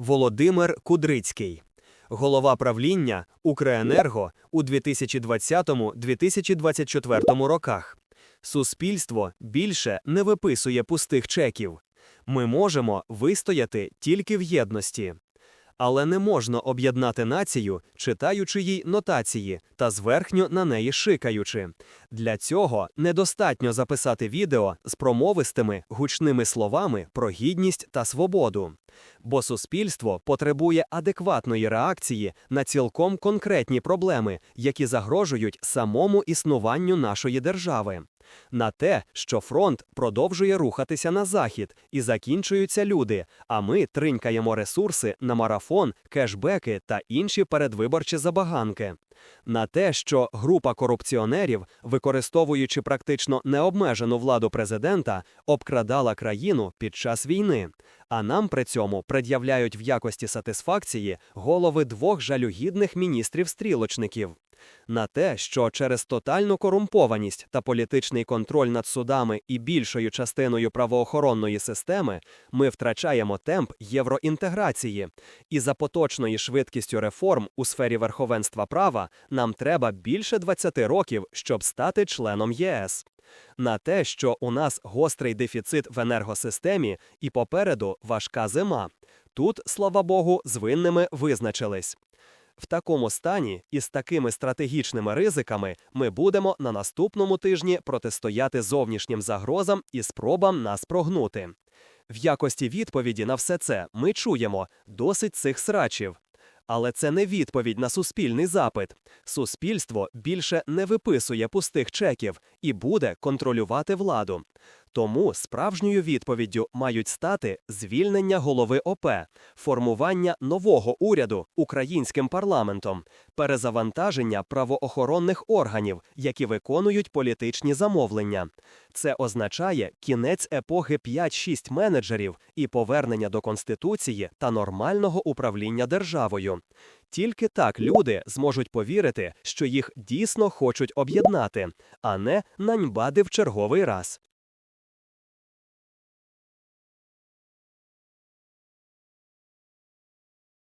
Володимир Кудрицький, голова правління Укренерго у 2020-2024 роках. Суспільство більше не виписує пустих чеків. Ми можемо вистояти тільки в єдності. Але не можна об'єднати націю, читаючи їй нотації та зверхньо на неї шикаючи. Для цього недостатньо записати відео з промовистими гучними словами про гідність та свободу. Бо суспільство потребує адекватної реакції на цілком конкретні проблеми, які загрожують самому існуванню нашої держави. На те, що фронт продовжує рухатися на захід і закінчуються люди, а ми тринькаємо ресурси на марафон, кешбеки та інші передвиборчі забаганки. На те, що група корупціонерів, використовуючи практично необмежену владу президента, обкрадала країну під час війни, а нам при цьому пред'являють в якості сатисфакції голови двох жалюгідних міністрів-стрілочників. На те, що через тотальну корумпованість та політичний контроль над судами і більшою частиною правоохоронної системи ми втрачаємо темп євроінтеграції, і за поточною швидкістю реформ у сфері верховенства права нам треба більше 20 років, щоб стати членом ЄС. На те, що у нас гострий дефіцит в енергосистемі і попереду важка зима. Тут, слава Богу, з винними визначились. В такому стані і з такими стратегічними ризиками ми будемо на наступному тижні протистояти зовнішнім загрозам і спробам нас прогнути. В якості відповіді на все це ми чуємо досить цих срачів. Але це не відповідь на суспільний запит. Суспільство більше не виписує пустих чеків і буде контролювати владу. Тому справжньою відповіддю мають стати звільнення голови ОП, формування нового уряду українським парламентом, перезавантаження правоохоронних органів, які виконують політичні замовлення. Це означає кінець епохи 5-6 менеджерів і повернення до конституції та нормального управління державою. Тільки так люди зможуть повірити, що їх дійсно хочуть об'єднати, а не наньбади в черговий раз.